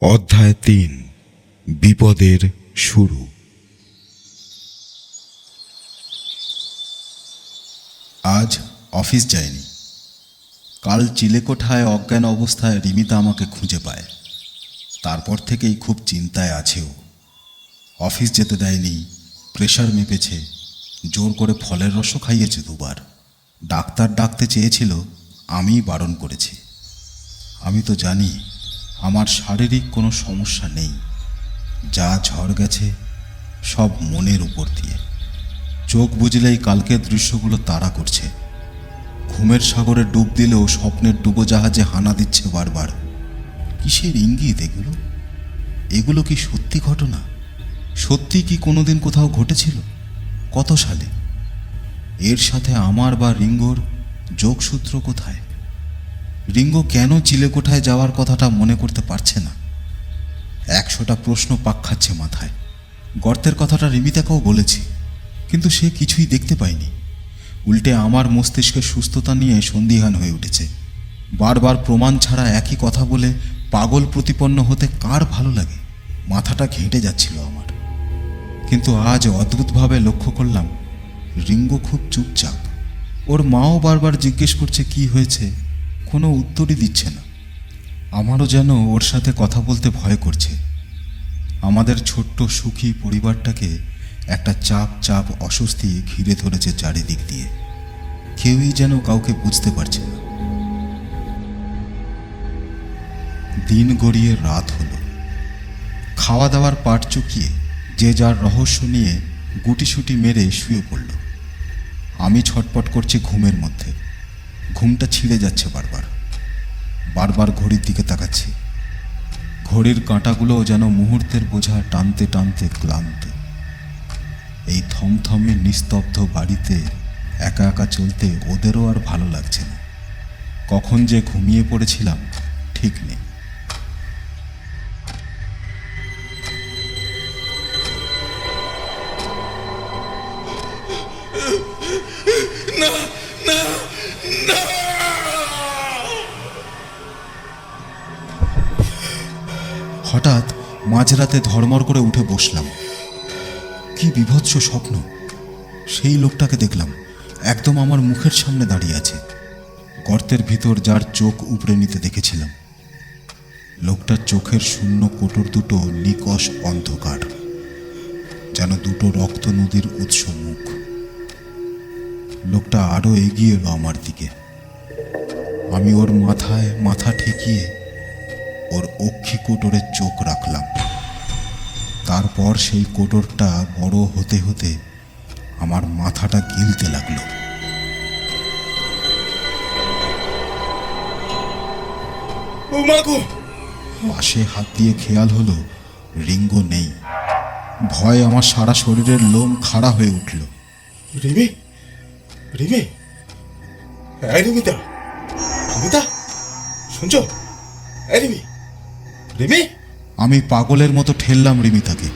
অধ্যায় তিন, বিপদের শুরু। আজ অফিস যায়নি কাল চিলেকোঠায় অজ্ঞান অবস্থায় রিমিতা আমাকে খুঁজে পায়। তারপর থেকেই খুব চিন্তায় আছে ও। অফিস যেতে দেয়নি, প্রেশার মেপেছে, জোর করে ফলের রসও খাইয়েছে দুবার। ডাক্তার ডাকতে চেয়েছিল, আমিই বারণ করেছি। আমি তো জানি আমার শারীরিক কোনো সমস্যা নেই। যা ঝড় গেছে, সব মনের উপর দিয়ে। চোখ বুঝলেই কালকের দৃশ্যগুলো তাড়া করছে। ঘুমের সাগরে ডুব দিলেও স্বপ্নের ডুবো জাহাজে হানা দিচ্ছে বারবার। কিসের ইঙ্গিত এগুলো? এগুলো কি সত্যি ঘটনা? সত্যি কি কোনোদিন কোথাও ঘটেছিল? কত সালে? এর সাথে আমার বা রিঙ্গোর যোগসূত্র কোথায়? রিঙ্গো কেন চিলেকোঠায় যাওয়ার কথাটা মনে করতে পারছে না। একশোটা প্রশ্ন পাক খাচ্ছে মাথায়। গর্তের কথাটা রিমিতাকেও বলেছি, কিন্তু সে কিছুই দেখতে পায়নি। উল্টে আমার মস্তিষ্কের সুস্থতা নিয়ে সন্দিহান হয়ে উঠেছে। বারবার প্রমাণ ছাড়া একই কথা বলে পাগল প্রতিপন্ন হতে কার ভালো লাগে? মাথাটা ঘেঁটে যাচ্ছিল আমার। কিন্তু আজ অদ্ভুতভাবে লক্ষ্য করলাম, রিঙ্গো খুব চুপচাপ। ওর মাও বারবার জিজ্ঞেস করছে কি হয়েছে কোনো উত্তরই দিচ্ছে না। আমারও যেন ওর সাথে কথা বলতে ভয় করছে। আমাদের ছোট্ট সুখী পরিবারটাকে একটা চাপ চাপ অস্বস্তি ঘিরে ধরেছে চারিদিক দিয়ে। কেউই যেন কাউকে বুঝতে পারছে না। দিন গড়িয়ে রাত হলো। খাওয়া দাওয়ার পাট চুকিয়ে, যে যার রহস্য নিয়ে গুটিসুটি মেরে শুয়ে পড়ল। আমি ছটপট করছি ঘুমের মধ্যে। ঘুমটা ছিঁড়ে যাচ্ছে বারবার। বারবার ঘড়ির দিকে তাকাচ্ছি। ঘড়ির কাঁটাগুলোও যেন মুহূর্তের বোঝা টানতে টানতে ক্লান্ত। এই থমথমে নিস্তব্ধ বাড়িতে একা একা চলতে ওদেরও আর ভালো লাগছে না। কখন যে ঘুমিয়ে পড়েছিলাম, ঠিক নেই। মাঝরাতে ধর্মর করে উঠে বসলাম। কি বিভৎস স্বপ্ন। সেই লোকটাকে দেখলাম, একদম আমার মুখের সামনে দাঁড়িয়ে আছে। গর্তের ভিতর যার চোখ উপড়ে নিতে দেখেছিলাম। লোকটার চোখের শূন্য কোটর দুটো নিকষ অন্ধকার, যেন দুটো রক্ত নদীর উৎস মুখ। লোকটা আরও এগিয়ে এলো আমার দিকে। আমি ওর মাথায় মাথা ঠেকিয়ে ওর অক্ষি কোটরে চোখ রাখলাম। তারপর সেই কোটরটা বড় হতে হতে আমার মাথাটা গিলতে লাগল। পাশে হাত দিয়ে খেয়াল হলো রিঙ্গো নেই। ভয় আমার সারা শরীরের লোম খাড়া হয়ে উঠল। রিমি? রিমি? রিমিতা রিমিতা শুনছো? রিমি? রিমি? আমি পাগলের মতো ঠেললাম রিমিতাকে।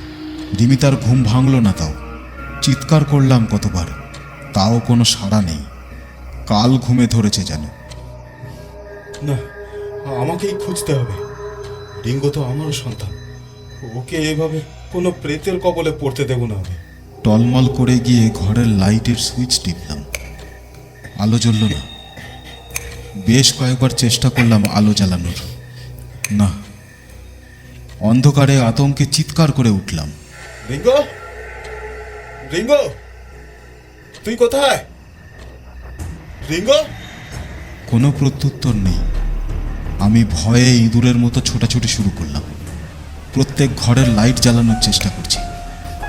রিমিতার ঘুম ভাঙল না তাও। চিৎকার করলাম কতবার। তাও কোনো সাড়া নেই। কাল ঘুমে ধরেছে যেন। না আমাকেই খুঁজতে হবে। রিঙ্গো তো আমারও সন্তান। ওকে এভাবে কোনো প্রেতের কবলে পড়তে দেব না আমি। টলমল করে গিয়ে ঘরের লাইটের সুইচ টিপলাম। আলো জ্বলল না। বেশ কয়েকবার চেষ্টা করলাম আলো জ্বালানোর। না অন্ধকারে আতঙ্কে চিৎকার করে উঠলাম। রিঙ্গো? রিঙ্গো? তুই কোথায়? রিঙ্গো? কোনো প্রত্যুত্তর নেই। আমি ভয়ে ইঁদুরের মতো ছোটাছুটি শুরু করলাম। প্রত্যেক ঘরের লাইট জ্বালানোর চেষ্টা করছি।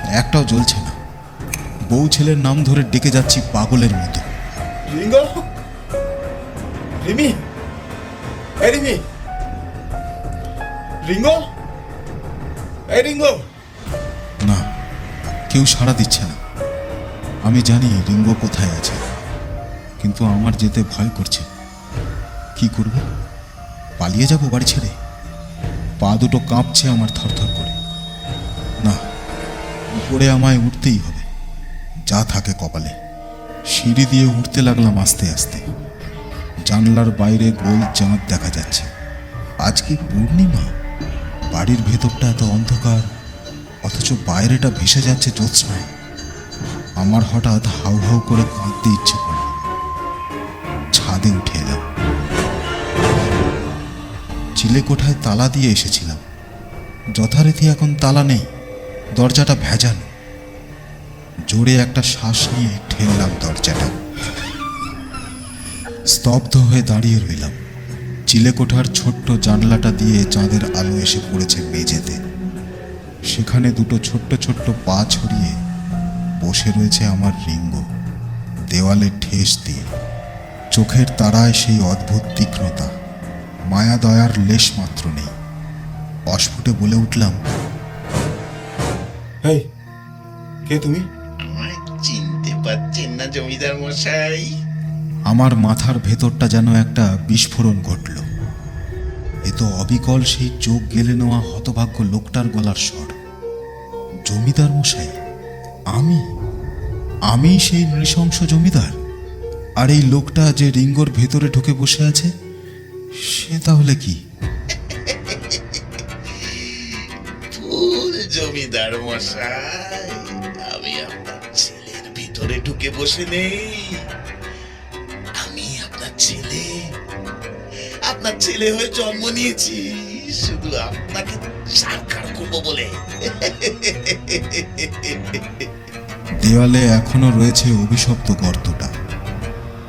একটাও জ্বলছে না। বউ ছেলের নাম ধরে ডেকে যাচ্ছি পাগলের মতো। রিঙ্গো? রিমি? রিমি? রিঙ্গো? এই রিঙ্গো। না, কেউ সাড়া দিচ্ছে না। আমি জানি রিঙ্গো কোথায় আছে, কিন্তু আমার যেতে ভয় করছে। কি করব? পালিয়ে যাব বাড়ি ছেড়ে? পা দুটো কাঁপছে আমার থরথর করে। না, উপরে আমায় উঠতেই হবে। যা থাকে কপালে। সিঁড়ি দিয়ে উঠতে লাগলাম আস্তে আস্তে। জানলার বাইরে গোল চাঁদ দেখা যাচ্ছে। আজ কি পূর্ণিমা? বাড়ির ভেতরটা এত অন্ধকার, অথচ বাইরেটা ভেসে যাচ্ছে জ্যোৎস্নায়। আমার হঠাৎ হাউ হাউ করে কাঁদতে ইচ্ছে করে। ছাদে উঠে এলাম। চিলে কোঠায় তালা দিয়ে এসেছিলাম। যথারীতি এখন তালা নেই, দরজাটা ভেজানো। জোরে একটা শ্বাস নিয়ে ঠেললাম দরজাটা। স্তব্ধ হয়ে দাঁড়িয়ে রইলাম। চিলেকোঠার ছোট্ট জানলাটা দিয়ে চাঁদের আলো এসে পড়েছে মেঝেতে। সেখানে দুটো ছোট্ট ছোট্ট পা ছড়িয়ে বসে রয়েছে আমার রিঙ্গ দেওয়ালে ঠেস দিয়ে। চোখের তারায় সেই অদ্ভুত তীক্ষ্ণতা মায়া দয়ার লেশ মাত্র নেই। অস্ফুটে বলে উঠলাম এই কে তুমি? আমায় চিনতে পারছেন না জমিদার মশাই। আমার মাথার ভেতরটা যেন একটা বিস্ফোরণ ঘটল। এ তো অবিকল সেই চোখ গেলে নেওয়া হতভাগ্য লোকটার গলার স্বর। জমিদার মশাই, আমি? আমি সেই নৃশংস জমিদার? আর এই লোকটা যে রিঙ্গোর ভেতরে ঢুকে বসে আছে, সে তাহলে কি? জমিদার মশাই, আমি আপনার ছেলের ভিতরে ঢুকে বসে নেই। আপনার ছেলে হয়ে জন্ম নিয়েছি। শুধু আপনাকে সাক্ষাৎ করব বলে। দেওয়ালে এখনও রয়েছে অভিশপ্ত গর্তটা।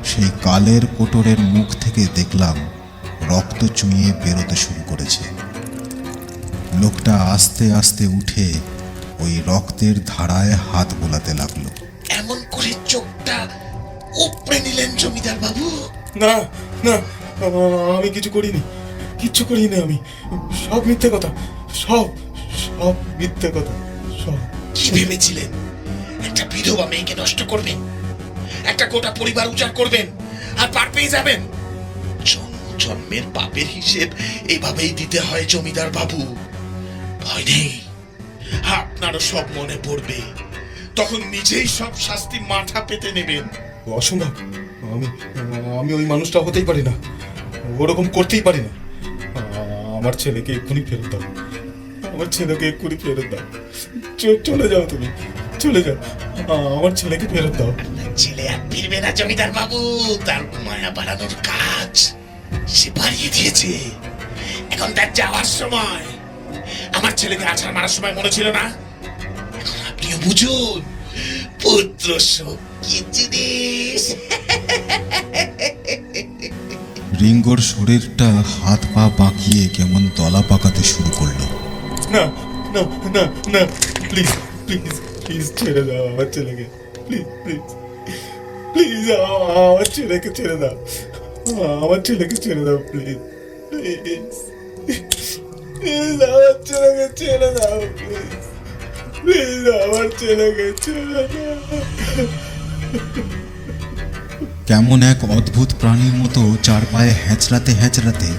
সেই কালের কোটরের মুখ থেকে দেখলাম রক্ত চুইয়ে বেরোতে শুরু করেছে। লোকটা আস্তে আস্তে উঠে ওই রক্তের ধারায় হাত বোলাতে লাগল। এমন করে চোখটা উপড়ে নিলেন জমিদার বাবু। না না আমি কিছু করিনি। কিচ্ছু করিনি আমি। সব মিথ্যে কথা। সব সব মিথ্যে কথা। সব। কি ভেবেছিলেন? একটা বিধবা মেয়েকে নষ্ট করবেন? একটা গোটা পরিবার উজাড় করবেন? আর পার পেয়ে যাবেন? জন্ম জন্মের পাপের হিসেব এইভাবেই দিতে হয় জমিদার বাবু। ভয় নেই। আপনারও সব মনে পড়বে। তখন নিজেই সব শাস্তি মাথা পেতে নেবেন। অসম্ভব। আমি আমি ওই মানুষটা হতেই পারি না। ওরকম করতেই পারি না। আমার ছেলেকে এক্ষুনি ফেরত দাও। আমার ছেলেকে এক্ষুনি ফেরত দাও। চলে যাও তুমি। চলে যাও। আমার ছেলেকে ফেরত দাও। ছেলে আর ফিরবে না জমিদার বাবু। তার মায়া বাড়ানোর কাজ সে বাড়িয়ে দিয়েছে। এখন তার যাওয়ার সময়। আমার ছেলেকে আছাড় মারার সময় মনে ছিল না। এখন আপনিও বুঝুন। পুত্র জিনিস। রিঙ্গোর শরীরটা হাত পা বাঁকিয়ে কেমন দলা পাকাতে শুরু করল। না না না না প্লিজ প্লিজ প্লিজ ছেড়ে দাও আমার ছেলেকে। প্লিজ প্লিজ প্লিজ আমার ছেলেকে ছেড়ে দাও। আমার ছেলেকে ছেড়ে দাও প্লিজ প্লিজ আমার ছেলেকে ছেড়ে দাও প্লিজ কেমন এক অদ্ভুত প্রাণীর মতো চার পায়ে হ্যাঁচড়াতে হ্যাঁচড়াতে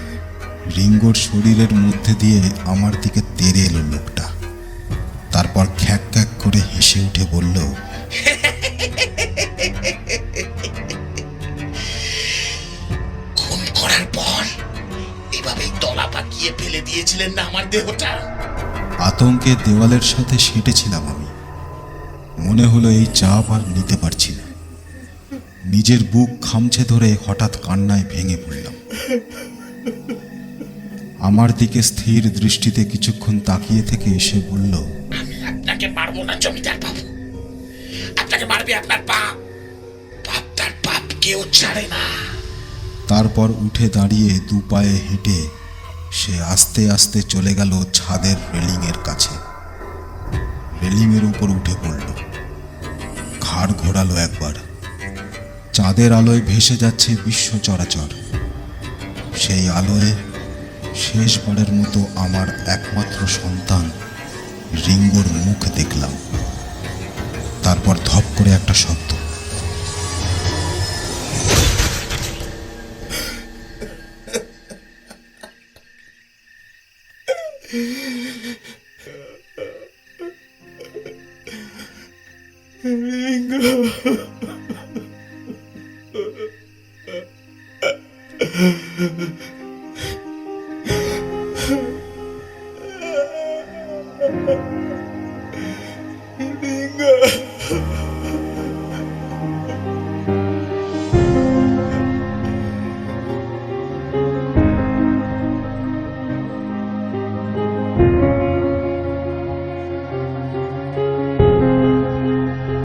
রিঙ্গোর শরীরের মধ্যে দিয়ে আমার দিকে তেরে এলো লোকটা। তারপর খ্যাক খ্যাক করে হেসে উঠে বলল, খুন করার পর এভাবেই তলা পাকিয়ে ফেলে দিয়েছিলেন না আমার দেহটা? আতঙ্কে দেওয়ালের সাথে সেটেছিলাম আমি। মনে হলো এই চাপ আর নিতে পারছি না। নিজের বুক খামছে ধরে হঠাৎ কান্নায় ভেঙে পড়লাম। আমার দিকে স্থির দৃষ্টিতে কিছুক্ষণ তাকিয়ে থেকে এসে বলল আমি আপনাকে মারবো না জমিদার বাবু। আপনাকে মারবে আপনার পাপ পাপ তার পাপ কেউ ছাড়ে না। তারপর উঠে দাঁড়িয়ে দু পায়ে হেঁটে সে আস্তে আস্তে চলে গেল ছাদের রেলিংয়ের কাছে। রেলিংয়ের উপর উঠে পড়ল। ঘাড় ঘোরালো একবার। চাঁদের আলোয় ভেসে যাচ্ছে বিশ্ব চরাচর। সেই আলোয় শেষবারের মতো আমার একমাত্র সন্তান রিঙ্গোর মুখ দেখলাম। তারপর ধপ করে একটা শব্দ 링고